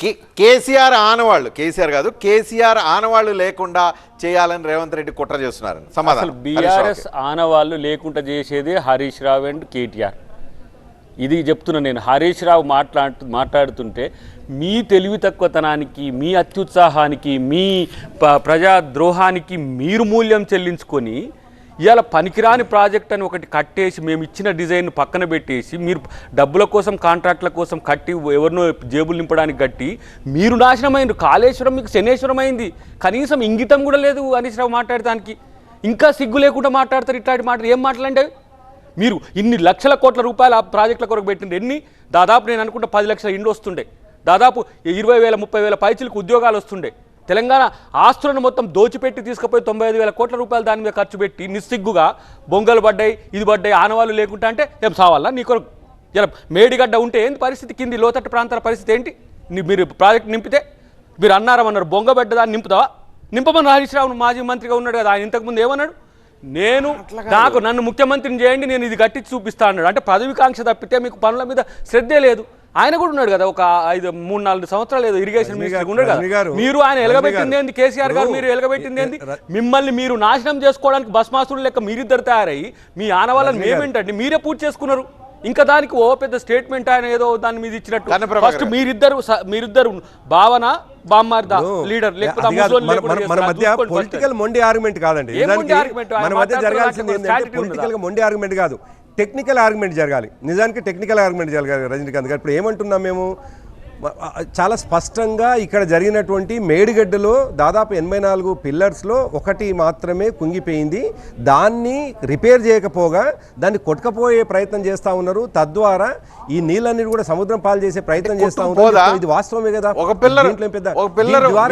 కే- కేసీఆర్ ఆనవాళ్ళు కేసీఆర్ కాదు కేసీఆర్ ఆనవాళ్ళు లేకుండా చేయాలని రేవంత్ రెడ్డి కుట్ర చేస్తున్నారు సమాధానం. బీఆర్ఎస్. ఆనవాళ్ళు లేకుండా చేసేదే హరీష్ రావు అండ్ కేటీఆర్. ఇది చెప్తున్నా నేను. హరీష్ రావు మాట్లాడు మాట్లాడుతుంటే మీ తెలివి తక్కువతనానికి మీ అత్యుత్సాహానికి మీ ప- ప్రజా ద్రోహానికి మీరు మూల్యం చెల్లించుకొని ఇవాళ పనికిరాని ప్రాజెక్ట్ అని ఒకటి కట్టేసి మేము ఇచ్చిన డిజైన్ పక్కన పెట్టేసి మీరు డబ్బుల కోసం కాంట్రాక్ట్ల కోసం కట్టి ఎవరినో జేబులు నింపడానికి కట్టి మీరు నాశనమైంది కాళేశ్వరం మీకు శనేశ్వరం అయింది కనీసం ఇంగితం కూడా లేదు అనీశ్రావు మాట్లాడటానికి. ఇంకా సిగ్గు లేకుండా మాట్లాడతారు ఇట్లాంటి మాటలు. ఏం మాట్లాడే మీరు ఇన్ని లక్షల కోట్ల రూపాయలు ఆ ప్రాజెక్టుల కొరకు పెట్టింది ఎన్ని? దాదాపు నేను అనుకుంటా పది లక్షల ఇండ్లు వస్తుండే. దాదాపు ఇరవై వేల ముప్పై వేల పైచలకు ఉద్యోగాలు వస్తుండే. తెలంగాణ ఆస్తులను మొత్తం దోచిపెట్టి తీసుకుపోయి తొంభై ఐదు వేల కోట్ల రూపాయలు దాని మీద ఖర్చు పెట్టి నిస్సిగ్గుగా బొంగలు పడ్డాయి ఇది పడ్డాయి ఆనవాళ్ళు లేకుంటా అంటే ఏం సావాలా? నీ కొరకు ఇలా మేడిగడ్డ ఉంటే ఏంది పరిస్థితి? కింది లోతట్టు ప్రాంతాల పరిస్థితి ఏంటి? మీరు ప్రాజెక్ట్ నింపితే మీరు అన్నారమన్నారు బొంగబెడ్డ దాన్ని నింపుతావా? నింపమని హరీష్ రావు మాజీ మంత్రిగా ఉన్నాడు కదా ఆయన ఇంతకుముందు ఏమన్నాడు? నేను నాకు నన్ను ముఖ్యమంత్రిని చేయండి నేను ఇది కట్టించి చూపిస్తా అన్నాడు. అంటే పదవికాంక్ష తప్పితే మీకు పనుల మీద శ్రద్ధే లేదు. ఆయన కూడా ఉన్నాడు కదా ఒక ఐదు మూడు నాలుగు సంవత్సరాలు ఏదో ఇరిగేషన్ మినిస్టర్ ఉన్నాడు కదా. మీరు ఆయన ఎలగబెట్టింది ఏంది? కేసీఆర్ గారు మీరు ఎలగబెట్టింది ఏంది? మిమ్మల్ని మీరు నాశనం చేసుకోవడానికి భస్మాసుడు లెక్క మీరిద్దరు తయారయ్యి మీ ఆనవాళ్ళని మేమేంటండి మీరే పూర్తి చేసుకున్నారు. ఇంకా దానికి ఓ పెద్ద స్టేట్మెంట్ ఆయన ఏదో దాని మీద ఇచ్చినట్టు. ఫస్ట్. మీరిద్దరు మీరిద్దరు భావన బామ్మార్దా లీడర్ మన-? మధ్య. పొలిటికల్ మొండి ఆర్గ్యుమెంట్ కాదండి. మన మధ్య జరగాల్సింది? పొలిటికల్గా మొండి ఆర్గ్యుమెంట్ కాదు. టెక్నికల్ ఆర్గ్యుమెంట్ జరగాలి. నిజానికి టెక్నికల్ ఆర్గ్యుమెంట్ జరగాలి రజనీకాంత్ గారు. ఇప్పుడు ఏమంటున్నాం మేము? చాలా స్పష్టంగా ఇక్కడ జరిగినటువంటి మేడిగడ్డలో దాదాపు ఎనభై నాలుగు పిల్లర్స్లో ఒకటి మాత్రమే కుంగిపోయింది. దాన్ని రిపేర్ చేయకపోగా దాన్ని కొట్టుకపోయే ప్రయత్నం చేస్తా ఉన్నారు. తద్వారా ఈ నీళ్ళన్ని కూడా సముద్రం పాలు చేసే ప్రయత్నం చేస్తా? ఉన్నారు. ఇది వాస్తవమే కదా? ఒక పిల్లర్ పెద్ద?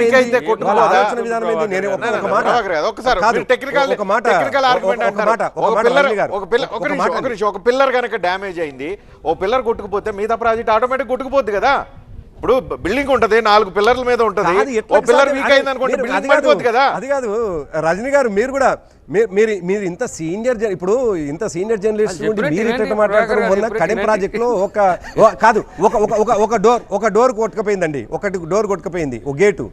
ఆలోచన విధానం ఏంది? నేను ఒక- మాట కాదు, ఒక మాట ఒక- మాట ఒక పిల్లర్ కనుక డ్యామేజ్ అయింది ఓ పిల్లర్ కొట్టుకుపోతే మిగతా ప్రాజెక్ట్ ఆటోమేటిక్ కొట్టుకుపోద్ది కదా? ఇప్పుడు బిల్డింగ్ ఉంటది నాలుగు పిల్లర్ల మీద ఉంటది. ఓ పిల్లర్? వీక్ అది- అయింది అనుకోండి బిల్డింగ్ కాదు, పడిపోద్ది కదా. అది కాదు రజనీ గారు మీరు కూడా మీ- మీరు మీరు ఇంత సీనియర్ జర్- ఇప్పుడు ఇంత సీనియర్ జర్నలిస్ట్ చెప్పినట్టు మీరు ఇట్లా మాట్లాడతారు మొన్న కడెం ప్రాజెక్ట్లో ఒక కాదు ఒక ఒక ఒక ఒక డోర్ ఒక డోర్ కొట్టుకుపోయిందండి ఒకటి డోర్ కొట్టుకుపోయింది ఒక గేటు.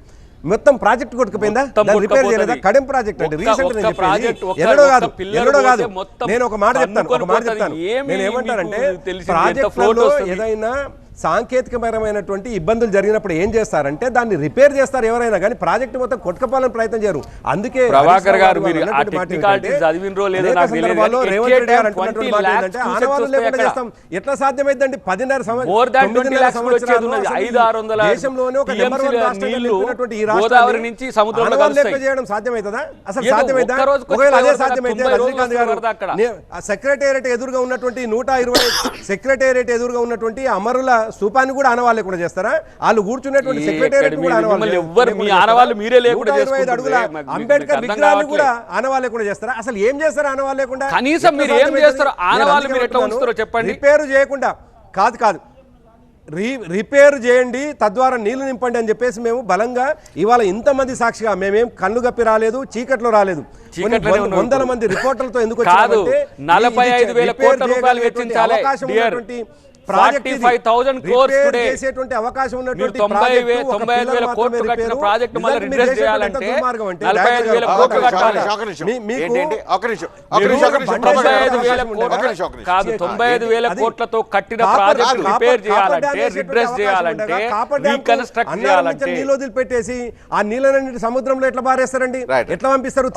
మొత్తం ప్రాజెక్ట్ కొట్టుకుపోయిందా? రిపేర్ చేయలేదా. కడెం ప్రాజెక్ట్ అండి ఒక్క- రీసెంట్ నేను చెప్పేది ప్రాజెక్ట్, ఎన్నడో కాదు ఎన్నడో కాదు. నేను ఒక మాట చెప్తాను ఒక మాట చెప్తాను. నేను ఏమంటానంటే ప్రాజెక్టులలో వస్తుంది? ఏదైనా సాంకేతికపరమైనటువంటి ఇబ్బందులు జరిగినప్పుడు ఏం చేస్తారంటే దాన్ని రిపేర్ చేస్తారు ఎవరైనా కానీ ప్రాజెక్ట్ మొత్తం కొట్టుకపోవాలని ప్రయత్నం చేయరు. అందుకే ప్రభాకర్ గారు హరీష్ రావు మీరు ఆ అన్నటువంటి మాట technicalities ఏంటంటే, చదివినరో లేదో అనేక నాకు తెలియదు సందర్భాల్లో కానీ రేవంత్ రెడ్డి గారు 20 అంటున్నటువంటి మాట lakhs ఏంటంటే two ఆనవాళ్ళు sets లేకుండా వస్తాయి చేస్తాం. ఎట్లా సాధ్యమైందండి? పదిన్నర సంవ- More than తొమ్మిదిన్నర 20 lakhs కూడా వచ్చేది సంవత్సరాల్లో ఉన్నది. అసలు ఐదు ఆరు వందల దేశంలోనే ఒక నెంబర్ వన్ TMC రాష్ట్రంగా నీళ్ళు నిలిపినటువంటి ఈ గోదావరి రాష్ట్రాన్ని నుంచి సముద్రంలో లెక్క. చేయడం సాధ్యమవుతుందా అసలు సాధ్యమైందా ఒకవేళ అదే సాధ్యమైతే రజనీకాంత్ గారు సెక్రటేరియట్ ఎదురుగా ఉన్నటువంటి నూట ఇరవై సెక్రటేరియట్ ఎదురుగా ఉన్నటువంటి అమరుల స్థూపాన్ని కూడా ఆనవాళ్ళు లేకుండా చేస్తారా? వాళ్ళు కూర్చున్నటువంటి ఏ- సెక్రటేరియట్ కూడా ఆనవాళ్ళు మీరే లేకుండా 125 అడుగుల చేసుకుంటుంటే మాకు- అంబేద్కర్ విగ్రహాన్ని కూడా. ఆనవాళ్ళు లేకుండా చేస్తారా? అసలు ఏం చేస్తారు ఆనవాళ్ళు లేకుండా కనీసం ఎట్లా మీరు ఏం సాధ్యమవుతుంది? చేస్తారో ఆనవాళ్ళు నేను మీరు ఎట్లా అందుకే ఉంచుతారో చెప్పండి. రిపేర్ చేయకుండా కాదు కాదు. రీ రిపేర్ చేయండి తద్వారా నీళ్ళు నింపండి అని చెప్పేసి మేము బలంగా ఇవాళ ఇంతమంది సాక్షిగా మేమేం కళ్ళు కప్పి రాలేదు చీకట్లో రాలేదు. వందల. మంది రిపోర్టర్లతో ఎందుకు నలభై ఐదు వేల కోట్ల రూపాయలు వెచ్చించాలి. అవకాశం ఉన్నటువంటి ప్రాజెక్ట్ ఇది. 45,000 crores రిపేర్ today. చేసేటువంటి అవకాశం ఉన్నటువంటి తొంభై తొంభై ఐదు వేల కోట్లు కట్టిన. ప్రాజెక్ట్ మళ్ళీ రిడ్రెస్ చేయాలంటే నలభై ఐదు వేల కోట్లు కట్టాలి తొంభై ఐదు వేల కోట్ల. కాదు తొంభై ఐదు కోట్లతో కట్టిన ప్రాజెక్ట్ రిపేర్ చేయాలంటే రిడ్రెస్ చేయాలంటే రీకన్స్ట్రక్ట్ చేయాలంటే నీళ్ళు వదిలిపెట్టేసి ఆ నీళ్ళని సముద్రంలో ఎట్లా పారేస్తారండి. ఎట్లా పంపిస్తారు